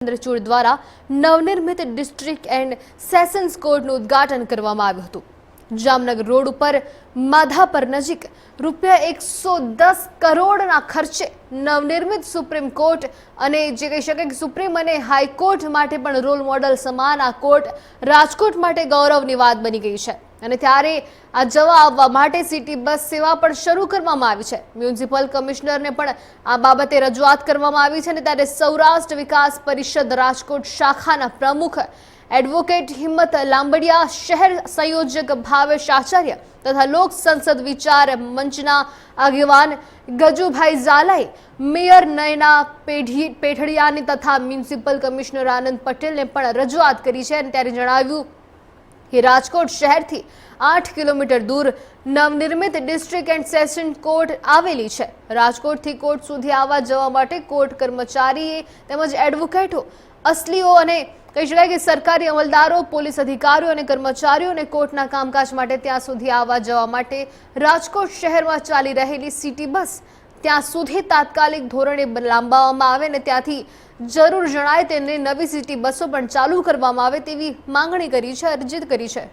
ચંદ્રચૂડ દ્વારા નવનિર્મિત district and sessions કોર્ટનું ઉદ્ઘાટન કરવામાં આવ્યું હતું. જામનગર રોડ ઉપર માધાપર નજીક રૂપિયા એકસો દસ કરોડના ખર્ચે નવનિર્મિત સુપ્રીમ કોર્ટ અને જે કહી શકાય કે સુપ્રીમ અને હાઈકોર્ટ માટે પણ રોલ મોડલ સમાન આ કોર્ટ રાજકોટ માટે ગૌરવની વાત બની ગઈ છે. અને ત્યારે આ જવા આવવા માટે સિટી બસ સેવા પણ શરૂ કરવામાં આવી છે. મ્યુનિસિપલ કમિશનરને પણ આ બાબતે રજૂઆત કરવામાં આવી છે અને ત્યારે સૌરાષ્ટ્ર વિકાસ પરિષદ રાજકોટ શાખાના પ્રમુખ એડવોકેટ હિંમત લાંબડિયા, શહેર સંયોજક ભાવેશ આચાર્ય તથા લોક સંસદ વિચાર મંચના આગેવાન ગજુભાઈ ઝાલાએ મેયર નયના પેઢી પેઠડિયાની તથા મ્યુનિસિપલ કમિશનર આનંદ પટેલને પણ રજૂઆત કરી છે અને ત્યારે જણાવ્યું કે રાજકોટ શહેરથી આઠ કિલોમીટર દૂર નવનિર્મિત ડિસ્ટ્રિક્ટ એન્ડ સેશન કોર્ટ આવેલી છે. રાજકોટથી કોર્ટ સુધી આવવા જવા માટે કોર્ટ કર્મચારીએ તેમજ એડવોકેટો, અસલીઓ અને કહી શકાય કે સરકારી અમલદારો, પોલીસ અધિકારીઓ અને કર્મચારીઓને કોર્ટના કામકાજ માટે ત્યાં સુધી આવવા જવા માટે રાજકોટ શહેરમાં ચાલી રહેલી સિટી બસ ત્યાં સુધી તાત્કાલિક ધોરણે લાંબાવવામાં આવે અને ત્યાંથી જરૂર જણાય તેને નવી સિટી બસો પણ ચાલુ કરવામાં આવે તેવી માંગણી કરી છે, અરજી કરી છે.